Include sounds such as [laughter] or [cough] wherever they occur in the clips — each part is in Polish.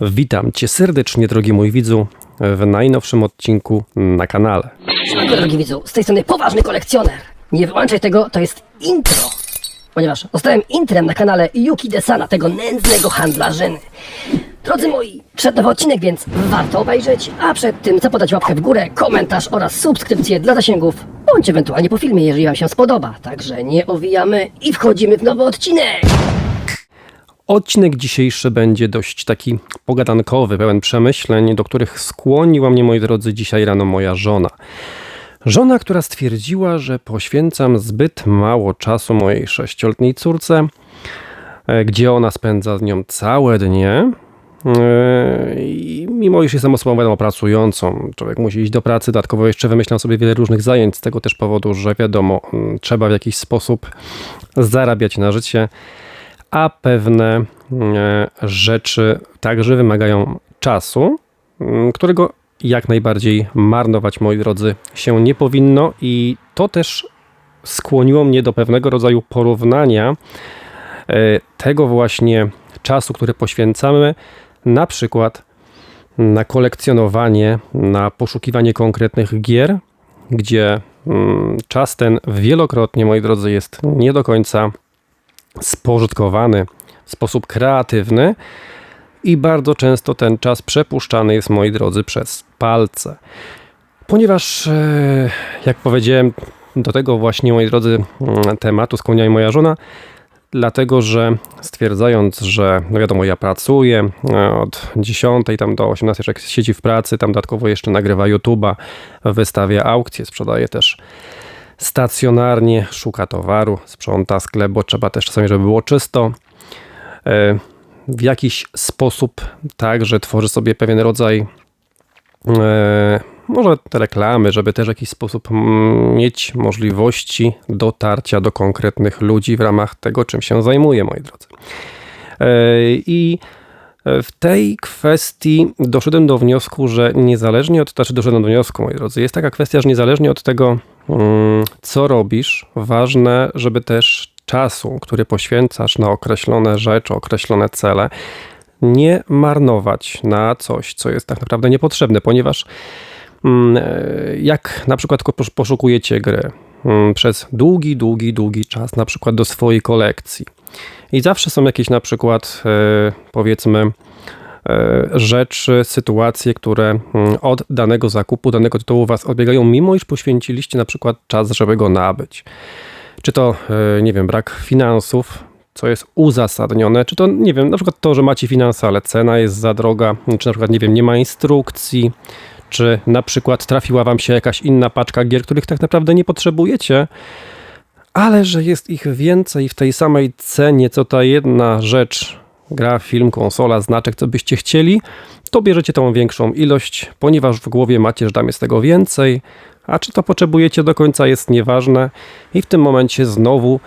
Witam Cię serdecznie, drogi mój widzu, w najnowszym odcinku na kanale. Siemanko, drogi widzu, z tej strony poważny kolekcjoner. Nie wyłączaj tego, to jest intro. Ponieważ zostałem intrem na kanale Yuki Desana, tego nędznego handlarzyny. Drodzy moi, przed nowy odcinek, więc warto obejrzeć, a przed tym zapodać łapkę w górę, komentarz oraz subskrypcję dla zasięgów, bądź ewentualnie po filmie, jeżeli wam się spodoba. Także nie owijamy i wchodzimy w nowy odcinek. Odcinek dzisiejszy będzie dość taki pogadankowy, pełen przemyśleń, do których skłoniła mnie, moi drodzy, dzisiaj rano moja żona. Żona, która stwierdziła, że poświęcam zbyt mało czasu mojej sześcioletniej córce, e, gdzie ona spędza z nią całe dnie. E, I mimo iż jestem osobą wiadomo pracującą, człowiek musi iść do pracy, dodatkowo jeszcze wymyślam sobie wiele różnych zajęć z tego też powodu, że wiadomo, mm, trzeba w jakiś sposób zarabiać na życie, a pewne e, rzeczy także wymagają czasu, m, którego jak najbardziej marnować, moi drodzy, się nie powinno. I to też skłoniło mnie do pewnego rodzaju porównania e, tego właśnie czasu, który poświęcamy, na przykład na kolekcjonowanie, na poszukiwanie konkretnych gier, gdzie mm, czas ten wielokrotnie, moi drodzy, jest nie do końca spożytkowany w sposób kreatywny i bardzo często ten czas przepuszczany jest, moi drodzy, przez palce. Ponieważ, e, jak powiedziałem, do tego właśnie, moi drodzy, mm, tematu skłania moja żona, dlatego że stwierdzając, że no wiadomo, ja pracuję e, od 10 tam do 18, jak siedzi w pracy, tam dodatkowo jeszcze nagrywa YouTube'a, wystawia aukcje, sprzedaje też stacjonarnie, szuka towaru, sprząta sklep, bo trzeba też czasami, żeby było czysto. E, W jakiś sposób także tworzy sobie pewien rodzaj e, może te reklamy, żeby też w jakiś sposób mm, mieć możliwości dotarcia do konkretnych ludzi w ramach tego, czym się zajmuje, moi drodzy. E, I w tej kwestii doszedłem do wniosku, że niezależnie od, znaczy doszedłem do wniosku, moi drodzy, jest taka kwestia, że niezależnie od tego, co robisz, ważne, żeby też czasu, który poświęcasz na określone rzeczy, określone cele, nie marnować na coś, co jest tak naprawdę niepotrzebne, ponieważ mm, e, jak na przykład poszukujecie gry mm, przez długi, długi, długi czas, na przykład do swojej kolekcji. I zawsze są jakieś na przykład e, powiedzmy rzeczy, sytuacje, które mm, od danego zakupu, danego tytułu was odbiegają, mimo iż poświęciliście na przykład czas, żeby go nabyć. Czy to, e, nie wiem, brak finansów, co jest uzasadnione, czy to, nie wiem, na przykład to, że macie finanse, ale cena jest za droga, czy na przykład, nie wiem, nie ma instrukcji, czy na przykład trafiła wam się jakaś inna paczka gier, których tak naprawdę nie potrzebujecie, ale że jest ich więcej w tej samej cenie, co ta jedna rzecz, gra, film, konsola, znaczek, co byście chcieli, to bierzecie tą większą ilość, ponieważ w głowie macie, że tam jest tego więcej, a czy to potrzebujecie do końca jest nieważne. I w tym momencie znowu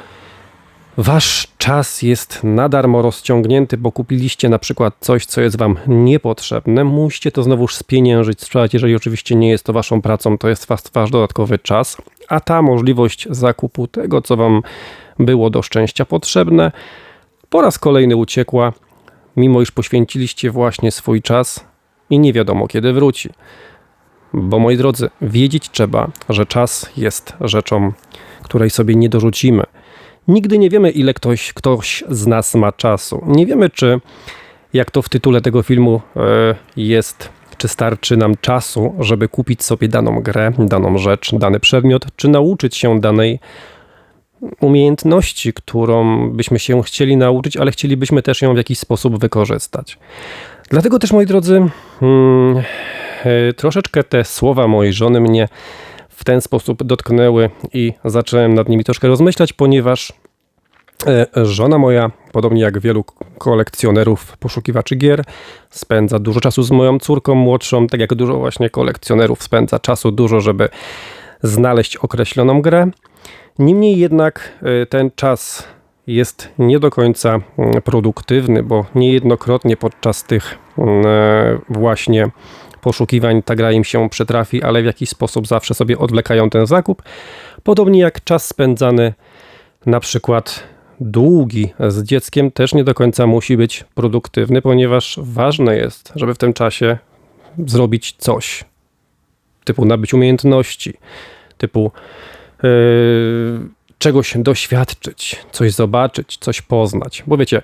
wasz czas jest na darmo rozciągnięty, bo kupiliście na przykład coś, co jest wam niepotrzebne, musicie to znowuż spieniężyć, sprzedać, jeżeli oczywiście nie jest to waszą pracą, to jest wasz, wasz dodatkowy czas, a ta możliwość zakupu tego, co wam było do szczęścia potrzebne, po raz kolejny uciekła, mimo iż poświęciliście właśnie swój czas i nie wiadomo kiedy wróci. Bo moi drodzy, wiedzieć trzeba, że czas jest rzeczą, której sobie nie dorzucimy. Nigdy nie wiemy, ile ktoś, ktoś z nas ma czasu. Nie wiemy, czy, jak to w tytule tego filmu e, jest, czy starczy nam czasu, żeby kupić sobie daną grę, daną rzecz, dany przedmiot, czy nauczyć się danej umiejętności, którą byśmy się chcieli nauczyć, ale chcielibyśmy też ją w jakiś sposób wykorzystać. Dlatego też, moi drodzy, mm, e, troszeczkę te słowa mojej żony mnie w ten sposób dotknęły i zacząłem nad nimi troszkę rozmyślać, ponieważ e, żona moja, podobnie jak wielu kolekcjonerów, poszukiwaczy gier, spędza dużo czasu z moją córką młodszą, tak jak dużo właśnie kolekcjonerów spędza czasu dużo, żeby znaleźć określoną grę. Niemniej jednak e, ten czas jest nie do końca produktywny, bo niejednokrotnie podczas tych e, właśnie poszukiwań ta gra im się przytrafi, ale w jakiś sposób zawsze sobie odwlekają ten zakup. Podobnie jak czas spędzany na przykład długi z dzieckiem też nie do końca musi być produktywny, ponieważ ważne jest, żeby w tym czasie zrobić coś, typu nabyć umiejętności, typu czegoś doświadczyć, coś zobaczyć, coś poznać. Bo wiecie,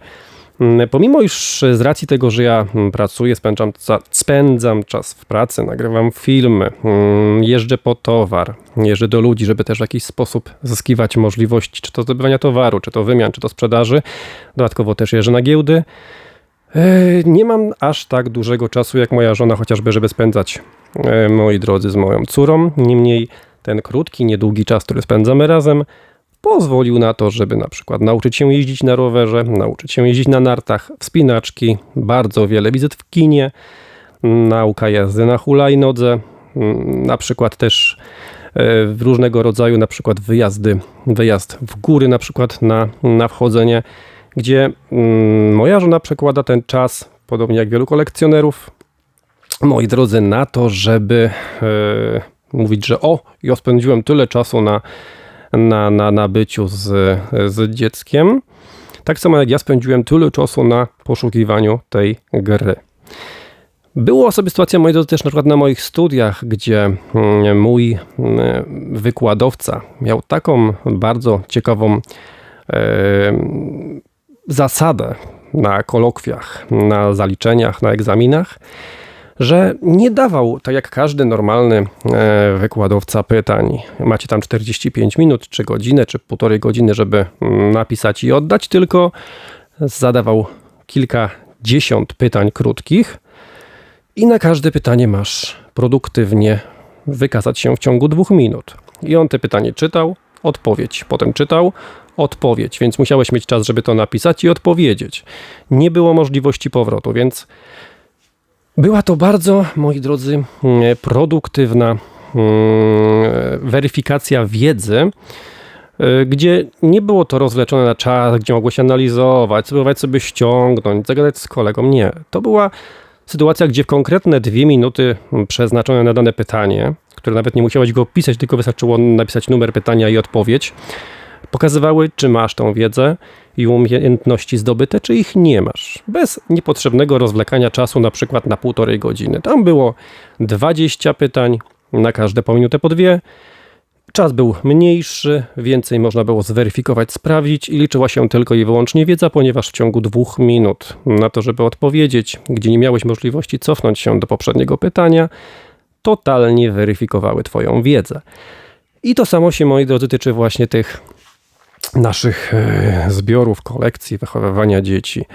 mm, pomimo iż z racji tego, że ja mm, pracuję, spędzam, spędzam czas w pracy, nagrywam filmy, mm, jeżdżę po towar, jeżdżę do ludzi, żeby też w jakiś sposób zyskiwać możliwości, czy to zdobywania towaru, czy to wymian, czy to sprzedaży. Dodatkowo też jeżdżę na giełdy. E, Nie mam aż tak dużego czasu jak moja żona, chociażby, żeby spędzać, e, moi drodzy, z moją córą. Niemniej ten krótki, niedługi czas, który spędzamy razem, pozwolił na to, żeby na przykład nauczyć się jeździć na rowerze, nauczyć się jeździć na nartach, wspinaczki, bardzo wiele wizyt w kinie, nauka jazdy na hulajnodze, mm, na przykład też e, w różnego rodzaju, na przykład wyjazdy, wyjazd w góry, na przykład na, na wchodzenie, gdzie mm, moja żona przekłada ten czas, podobnie jak wielu kolekcjonerów, moi drodzy, na to, żeby e, mówić, że o, ja spędziłem tyle czasu na, na, na, na byciu z, z dzieckiem. Tak samo jak ja spędziłem tyle czasu na poszukiwaniu tej gry. Była sobie sytuacja, moi drodzy, też na przykład na moich studiach, gdzie mm, mój mm, wykładowca miał taką bardzo ciekawą e, zasadę na kolokwiach, na zaliczeniach, na egzaminach, że nie dawał, tak jak każdy normalny e, wykładowca pytań, macie tam 45 minut, czy godzinę, czy półtorej godziny, żeby mm, napisać i oddać, tylko zadawał kilkadziesiąt pytań krótkich i na każde pytanie masz produktywnie wykazać się w ciągu dwóch minut. I on te pytanie czytał, odpowiedź, potem czytał, odpowiedź, więc musiałeś mieć czas, żeby to napisać i odpowiedzieć. Nie było możliwości powrotu, więc była to bardzo, moi drodzy, mm, produktywna mm, weryfikacja wiedzy, y, gdzie nie było to rozleczone na czas, gdzie mogłeś analizować, spróbować sobie ściągnąć, zagadać z kolegą. Nie. To była sytuacja, gdzie w konkretne dwie minuty mm, przeznaczone na dane pytanie, które nawet nie musiałeś go pisać, tylko wystarczyło napisać numer pytania i odpowiedź, pokazywały, czy masz tą wiedzę i umiejętności zdobyte, czy ich nie masz. Bez niepotrzebnego rozwlekania czasu, na przykład na półtorej godziny. Tam było 20 pytań, na każde po minutę po dwie. Czas był mniejszy, więcej można było zweryfikować, sprawdzić i liczyła się tylko i wyłącznie wiedza, ponieważ w ciągu dwóch minut na to, żeby odpowiedzieć, gdzie nie miałeś możliwości cofnąć się do poprzedniego pytania, totalnie weryfikowały Twoją wiedzę. I to samo się, moi drodzy, tyczy właśnie tych naszych e, zbiorów, kolekcji, wychowywania dzieci.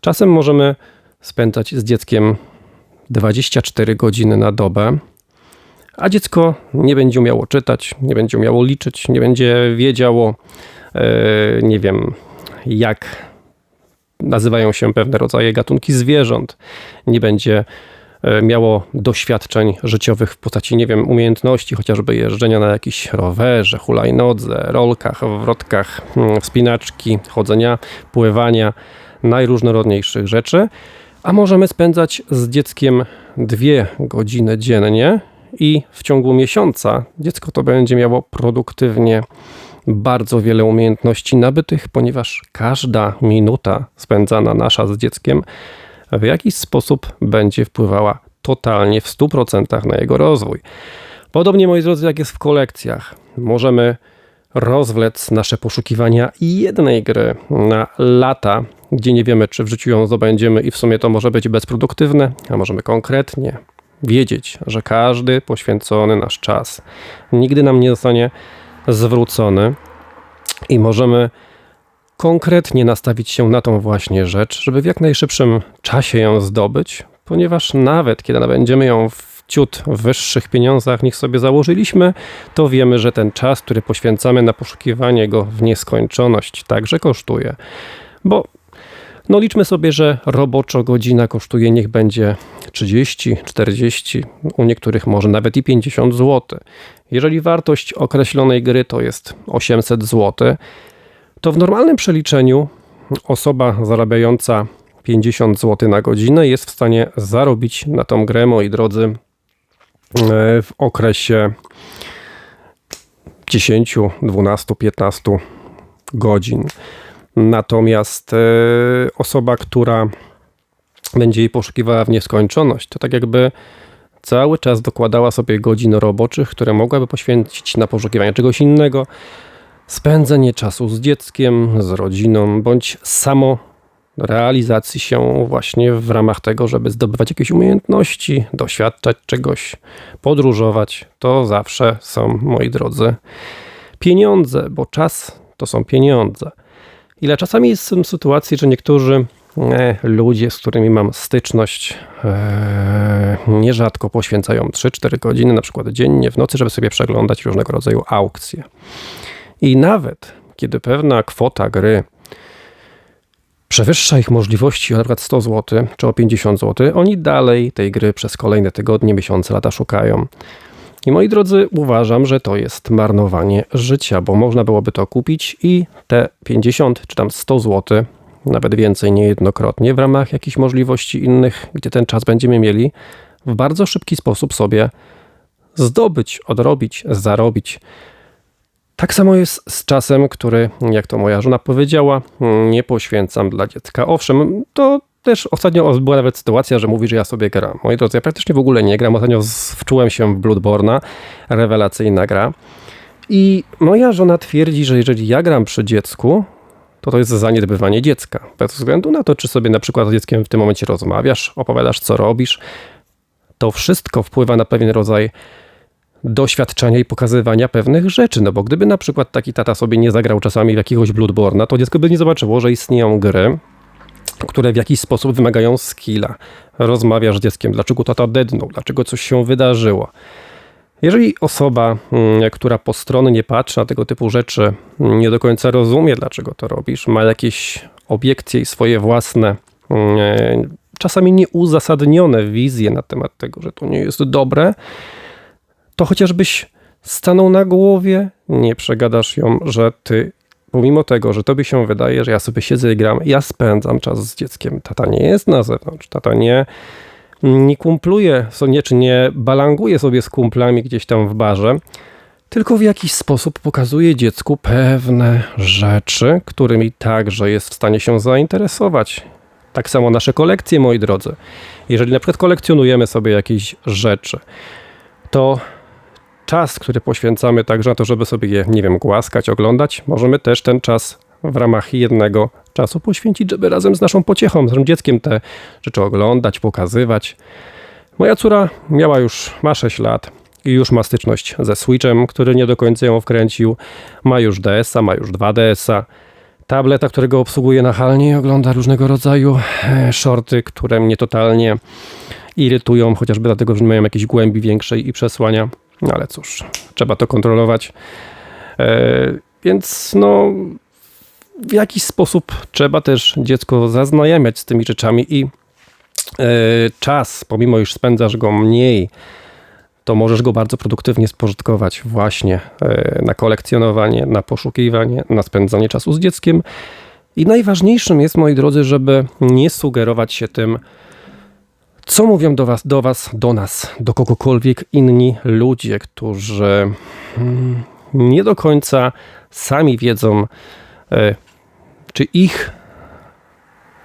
Czasem możemy spędzać z dzieckiem 24 godziny na dobę, a dziecko nie będzie umiało czytać, nie będzie umiało liczyć, nie będzie wiedziało, e, nie wiem, jak nazywają się pewne rodzaje gatunki zwierząt, nie będzie miało doświadczeń życiowych w postaci, nie wiem, umiejętności chociażby jeżdżenia na jakimś rowerze, hulajnodze, rolkach, wrotkach, mm, wspinaczki, chodzenia, pływania, najróżnorodniejszych rzeczy. A możemy spędzać z dzieckiem dwie godziny dziennie i w ciągu miesiąca dziecko to będzie miało produktywnie bardzo wiele umiejętności nabytych, ponieważ każda minuta spędzana nasza z dzieckiem w jakiś sposób będzie wpływała totalnie w 100% na jego rozwój. Podobnie, moi drodzy, jak jest w kolekcjach, możemy rozwlec nasze poszukiwania jednej gry na lata, gdzie nie wiemy, czy w życiu ją zdobędziemy i w sumie to może być bezproduktywne, a możemy konkretnie wiedzieć, że każdy poświęcony nasz czas nigdy nam nie zostanie zwrócony i możemy konkretnie nastawić się na tą właśnie rzecz, żeby w jak najszybszym czasie ją zdobyć, ponieważ nawet kiedy nabędziemy ją w ciut wyższych pieniądzach niż sobie założyliśmy, to wiemy, że ten czas, który poświęcamy na poszukiwanie go w nieskończoność, także kosztuje. Bo no liczmy sobie, że roboczo godzina kosztuje niech będzie 30, 40, u niektórych może nawet i 50 zł. Jeżeli wartość określonej gry to jest 800 zł, to w normalnym przeliczeniu osoba zarabiająca 50 zł na godzinę jest w stanie zarobić na tą grę, moi drodzy, e, w okresie 10, 12, 15 godzin. Natomiast e, osoba, która będzie jej poszukiwała w nieskończoność, to tak jakby cały czas dokładała sobie godzin roboczych, które mogłaby poświęcić na poszukiwanie czegoś innego, spędzenie czasu z dzieckiem, z rodziną, bądź samo realizacji się właśnie w ramach tego, żeby zdobywać jakieś umiejętności, doświadczać czegoś, podróżować. To zawsze są, moi drodzy, pieniądze, bo czas to są pieniądze. Ile czasami są sytuacje, że niektórzy e, ludzie, z którymi mam styczność, e, nierzadko poświęcają 3-4 godziny, na przykład dziennie w nocy, żeby sobie przeglądać różnego rodzaju aukcje. I nawet kiedy pewna kwota gry przewyższa ich możliwości o przykład 100 zł czy o 50 zł, oni dalej tej gry przez kolejne tygodnie, miesiące, lata szukają. I moi drodzy, uważam, że to jest marnowanie życia, bo można byłoby to kupić i te 50 czy tam 100 zł, nawet więcej niejednokrotnie, w ramach jakichś możliwości innych, gdzie ten czas będziemy mieli, w bardzo szybki sposób sobie zdobyć, odrobić, zarobić. Tak samo jest z czasem, który, jak to moja żona powiedziała, nie poświęcam dla dziecka. Owszem, to też ostatnio była nawet sytuacja, że mówi, że ja sobie gram. Moi drodzy, ja praktycznie w ogóle nie gram. Ostatnio wczułem się w Bloodborne'a, rewelacyjna gra. I moja żona twierdzi, że jeżeli ja gram przy dziecku, to to jest zaniedbywanie dziecka. Bez względu na to, czy sobie na przykład z dzieckiem w tym momencie rozmawiasz, opowiadasz, co robisz, to wszystko wpływa na pewien rodzaj doświadczenia i pokazywania pewnych rzeczy. No bo gdyby na przykład taki tata sobie nie zagrał czasami w jakiegoś Bloodborne'a, to dziecko by nie zobaczyło, że istnieją gry, które w jakiś sposób wymagają skilla. Rozmawiasz z dzieckiem, dlaczego tata dednął, dlaczego coś się wydarzyło. Jeżeli osoba, mm, która postronnie patrzy na tego typu rzeczy, mm, nie do końca rozumie, dlaczego to robisz, ma jakieś obiekcje i swoje własne, mm, czasami nieuzasadnione wizje na temat tego, że to nie jest dobre, to chociażbyś stanął na głowie, nie przegadasz ją, że ty, pomimo tego, że tobie się wydaje, że ja sobie siedzę i gram, ja spędzam czas z dzieckiem. Tata nie jest na zewnątrz, tata nie, nie kumpluje, nie, czy nie balanguje sobie z kumplami gdzieś tam w barze, tylko w jakiś sposób pokazuje dziecku pewne rzeczy, którymi także jest w stanie się zainteresować. Tak samo nasze kolekcje, moi drodzy. Jeżeli na przykład kolekcjonujemy sobie jakieś rzeczy, to czas, który poświęcamy także na to, żeby sobie je, nie wiem, głaskać, oglądać, możemy też ten czas w ramach jednego czasu poświęcić, żeby razem z naszą pociechą, z naszym dzieckiem te rzeczy oglądać, pokazywać. Moja córa miała już, ma 6 lat i już ma styczność ze Switchem, który nie do końca ją wkręcił. Ma już DS-a, ma już 2DS-a. Tableta, którego obsługuje nachalnie, ogląda różnego rodzaju e, shorty, które mnie totalnie irytują, chociażby dlatego, że nie mają jakiejś głębi większej i przesłania. No ale cóż, trzeba to kontrolować. E, więc no, w jakiś sposób trzeba też dziecko zaznajamiać z tymi rzeczami i e, czas, pomimo iż spędzasz go mniej, to możesz go bardzo produktywnie spożytkować właśnie e, na kolekcjonowanie, na poszukiwanie, na spędzanie czasu z dzieckiem. I najważniejszym jest, moi drodzy, żeby nie sugerować się tym, co mówią do was, do was, do nas, do kogokolwiek inni ludzie, którzy mm, nie do końca sami wiedzą, e, czy ich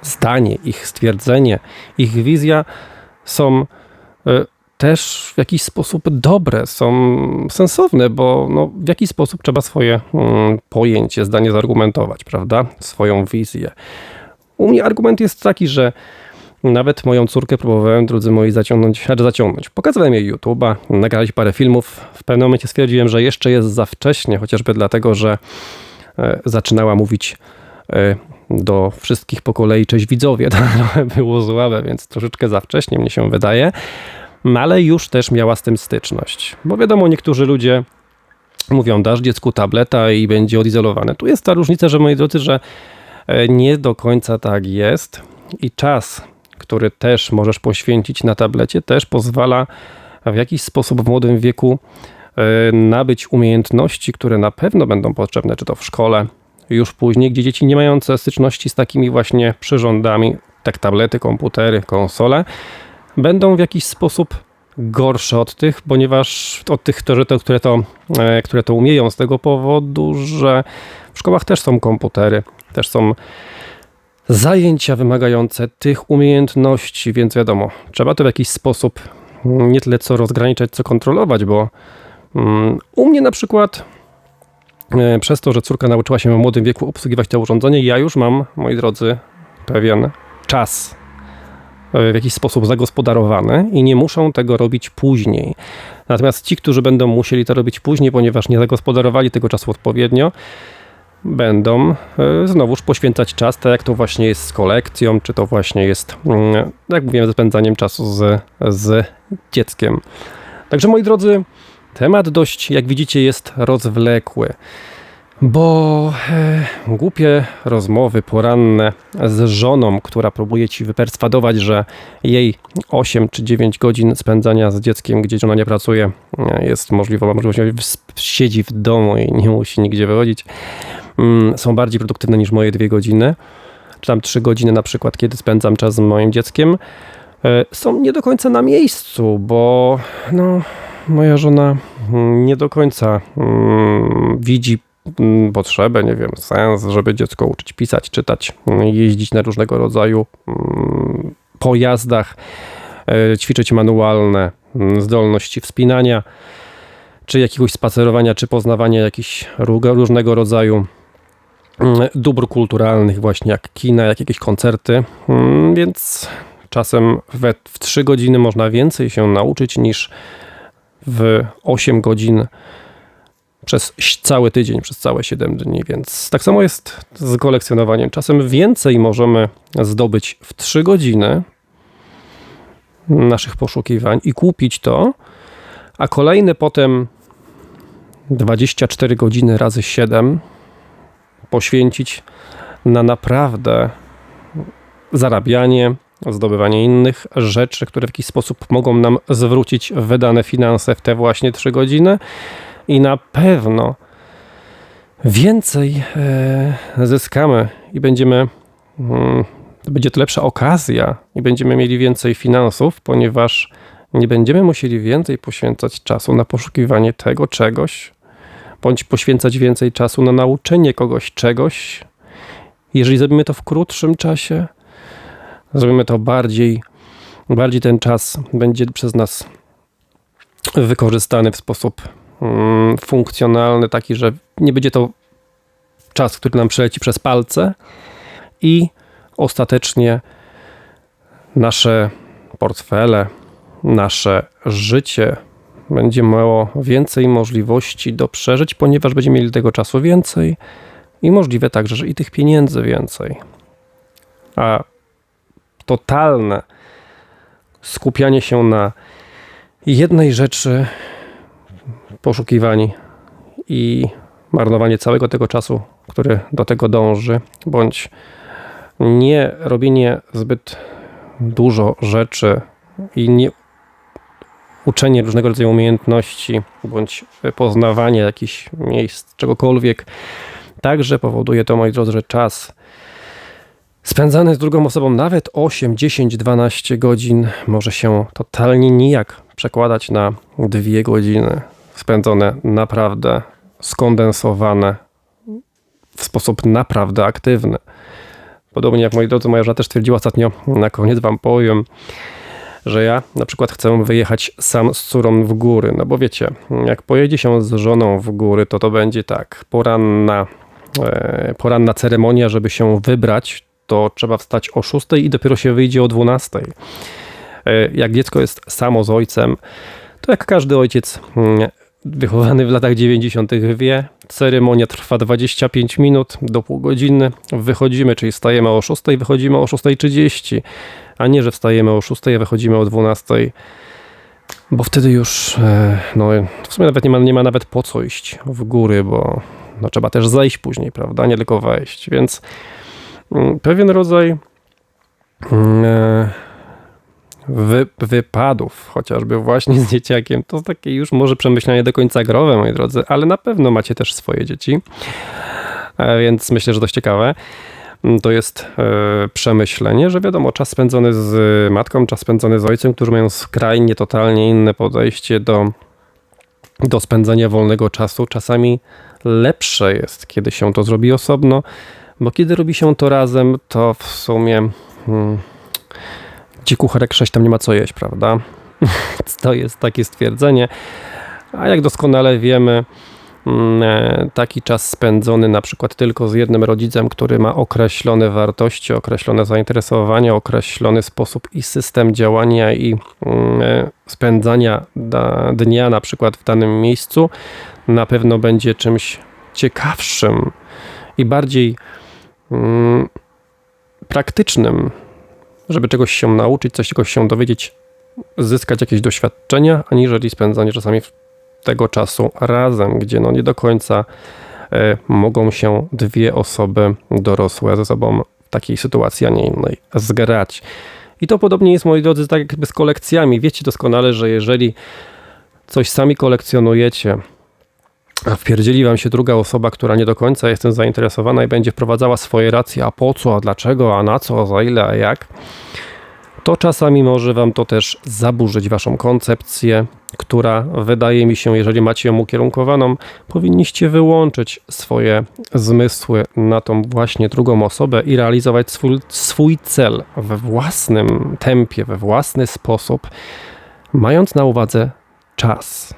zdanie, ich stwierdzenie, ich wizja są e, też w jakiś sposób dobre, są sensowne, bo no, w jakiś sposób trzeba swoje mm, pojęcie, zdanie zaargumentować, prawda? Swoją wizję. U mnie argument jest taki, że nawet moją córkę próbowałem, drodzy moi, zaciągnąć, znaczy zaciągnąć. Pokazywałem jej YouTube'a, nagrać parę filmów. W pewnym momencie stwierdziłem, że jeszcze jest za wcześnie, chociażby dlatego, że e, zaczynała mówić e, do wszystkich po kolei cześć widzowie. [laughs] To było słabe, więc troszeczkę za wcześnie mnie się wydaje. No ale już też miała z tym styczność. Bo wiadomo, niektórzy ludzie mówią, dasz dziecku tableta i będzie odizolowane. Tu jest ta różnica, że moi drodzy, że e, nie do końca tak jest i czas, który też możesz poświęcić na tablecie, też pozwala w jakiś sposób w młodym wieku e, nabyć umiejętności, które na pewno będą potrzebne, czy to w szkole, już później, gdzie dzieci nie mające styczności z takimi właśnie przyrządami, tak tablety, komputery, konsole, będą w jakiś sposób gorsze od tych, ponieważ od tych, które to, które to, e, które to umieją z tego powodu, że w szkołach też są komputery, też są zajęcia wymagające tych umiejętności, więc wiadomo, trzeba to w jakiś sposób mm, nie tyle co rozgraniczać, co kontrolować, bo mm, u mnie na przykład e, przez to, że córka nauczyła się w młodym wieku obsługiwać to urządzenie, ja już mam, moi drodzy, pewien czas e, w jakiś sposób zagospodarowany i nie muszą tego robić później. Natomiast ci, którzy będą musieli to robić później, ponieważ nie zagospodarowali tego czasu odpowiednio, będą e, znowuż poświęcać czas, tak jak to właśnie jest z kolekcją, czy to właśnie jest, mm, jak mówiłem, spędzaniem czasu z, z dzieckiem. Także moi drodzy, temat dość, jak widzicie, jest rozwlekły. Bo e, głupie rozmowy poranne z żoną, która próbuje ci wyperswadować, że jej 8 czy 9 godzin spędzania z dzieckiem, gdzie żona nie pracuje, e, jest możliwa, możliwość, siedzi w domu i nie musi nigdzie wychodzić, są bardziej produktywne niż moje dwie godziny, czy tam 3 godziny na przykład, kiedy spędzam czas z moim dzieckiem, e, są nie do końca na miejscu, bo no, moja żona mm, nie do końca mm, widzi mm, potrzebę, nie wiem, sens, żeby dziecko uczyć pisać, czytać, mm, jeździć na różnego rodzaju mm, pojazdach, e, ćwiczyć manualne mm, zdolności wspinania, czy jakiegoś spacerowania, czy poznawania jakichś różnego rodzaju mm, dóbr kulturalnych, właśnie jak kina, jak jakieś koncerty, Mm, więc czasem we, w 3 godziny można więcej się nauczyć niż w 8 godzin przez cały tydzień, przez całe 7 dni, więc tak samo jest z kolekcjonowaniem. Czasem więcej możemy zdobyć w 3 godziny naszych poszukiwań i kupić to, a kolejne potem 24 godziny razy 7 poświęcić na naprawdę zarabianie, zdobywanie innych rzeczy, które w jakiś sposób mogą nam zwrócić wydane finanse w te właśnie 3 godziny. I na pewno więcej e, zyskamy i będziemy mm, będzie to lepsza okazja i będziemy mieli więcej finansów, ponieważ nie będziemy musieli więcej poświęcać czasu na poszukiwanie tego czegoś, bądź poświęcać więcej czasu na nauczenie kogoś czegoś. Jeżeli zrobimy to w krótszym czasie, zrobimy to bardziej, bardziej ten czas będzie przez nas wykorzystany w sposób mm, funkcjonalny, taki, że nie będzie to czas, który nam przeleci przez palce i ostatecznie nasze portfele, nasze życie będzie miało więcej możliwości do przeżyć, ponieważ będziemy mieli tego czasu więcej i możliwe także, że i tych pieniędzy więcej. A totalne skupianie się na jednej rzeczy, poszukiwań i marnowanie całego tego czasu, który do tego dąży, bądź nie robienie zbyt dużo rzeczy i nie uczenie różnego rodzaju umiejętności, bądź poznawanie jakichś miejsc, czegokolwiek, także powoduje to, moi drodzy, że czas spędzany z drugą osobą nawet 8, 10, 12 godzin może się totalnie nijak przekładać na dwie godziny spędzone naprawdę skondensowane w sposób naprawdę aktywny. Podobnie jak moi drodzy, moja żona też twierdziła ostatnio, na koniec wam powiem, że ja na przykład chcę wyjechać sam z córą w góry, no bo wiecie, jak pojedzie się z żoną w góry, to to będzie tak, poranna, e, poranna ceremonia, żeby się wybrać, to trzeba wstać o 6 i dopiero się wyjdzie o 12. E, Jak dziecko jest samo z ojcem, to jak każdy ojciec mm, wychowany w latach 90. wie, ceremonia trwa 25 minut do pół godziny. Wychodzimy, czyli wstajemy o 6, wychodzimy o 6.30, a nie, że wstajemy o 6, a wychodzimy o 12. Bo wtedy już, e, no w sumie nawet nie ma, nie ma nawet po co iść w góry, bo no, trzeba też zejść później, prawda, nie tylko wejść, więc mm, pewien rodzaj mm, e, wy, wypadów, chociażby właśnie [laughs] z dzieciakiem, to takie już może przemyślenie do końca growe, moi drodzy, ale na pewno macie też swoje dzieci, E, więc myślę, że dość ciekawe. Mm, To jest e, przemyślenie, że wiadomo, czas spędzony z matką, czas spędzony z ojcem, którzy mają skrajnie, totalnie inne podejście do, do spędzania wolnego czasu. Czasami lepsze jest, kiedy się to zrobi osobno, Bo kiedy robi się to razem, to w sumie hmm, gdzie kucharek 6 tam nie ma co jeść, prawda? [laughs] to jest takie stwierdzenie. A jak doskonale wiemy, mm, e, taki czas spędzony na przykład tylko z jednym rodzicem, który ma określone wartości, określone zainteresowania, określony sposób i system działania i mm, e, spędzania dnia na przykład w danym miejscu, na pewno będzie czymś ciekawszym i bardziej mm, praktycznym, żeby czegoś się nauczyć, coś czegoś się dowiedzieć, zyskać jakieś doświadczenia, aniżeli spędzanie czasami tego czasu razem, gdzie no nie do końca e, mogą się dwie osoby dorosłe ze sobą w takiej sytuacji, a nie innej zgrać. I to podobnie jest, moi drodzy, tak jakby z kolekcjami. Wiecie doskonale, że jeżeli coś sami kolekcjonujecie, a wpierdzieli wam się druga osoba, która nie do końca jest tym zainteresowana i będzie wprowadzała swoje racje, a po co, a dlaczego, a na co, a za ile, a jak, to czasami może wam to też zaburzyć waszą koncepcję, która wydaje mi się, jeżeli macie ją ukierunkowaną, powinniście wyłączyć swoje zmysły na tą właśnie drugą osobę i realizować swój, swój cel we własnym tempie, we własny sposób, mając na uwadze czas.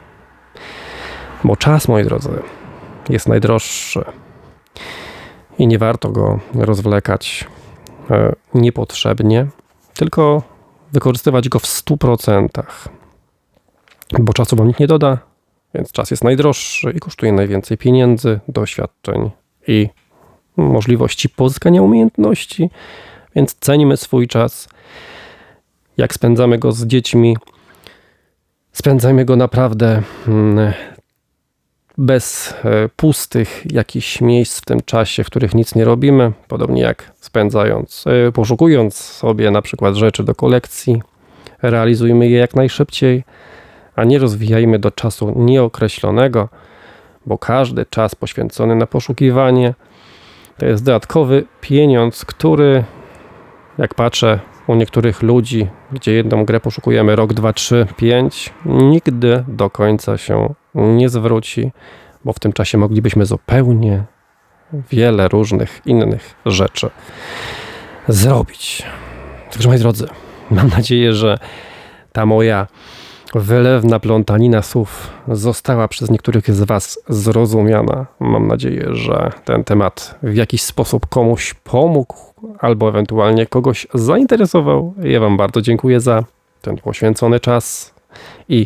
Bo czas, moi drodzy, jest najdroższy i nie warto go rozwlekać e, niepotrzebnie, tylko wykorzystywać go w 100%. Bo czasu wam nikt nie doda, więc czas jest najdroższy i kosztuje najwięcej pieniędzy, doświadczeń i możliwości pozyskania umiejętności. Więc cenimy swój czas. Jak spędzamy go z dziećmi, spędzajmy go naprawdę mm, bez e, pustych jakichś miejsc w tym czasie, w których nic nie robimy, podobnie jak spędzając, e, poszukując sobie na przykład rzeczy do kolekcji, realizujmy je jak najszybciej, a nie rozwijajmy do czasu nieokreślonego, bo każdy czas poświęcony na poszukiwanie to jest dodatkowy pieniądz, który, jak patrzę u niektórych ludzi, gdzie jedną grę poszukujemy rok, dwa, trzy, pięć, nigdy do końca się nie zwróci, bo w tym czasie moglibyśmy zupełnie wiele różnych innych rzeczy zrobić. Także moi drodzy, mam nadzieję, że ta moja wylewna plątanina słów została przez niektórych z Was zrozumiana. Mam nadzieję, że ten temat w jakiś sposób komuś pomógł albo ewentualnie kogoś zainteresował. Ja Wam bardzo dziękuję za ten poświęcony czas i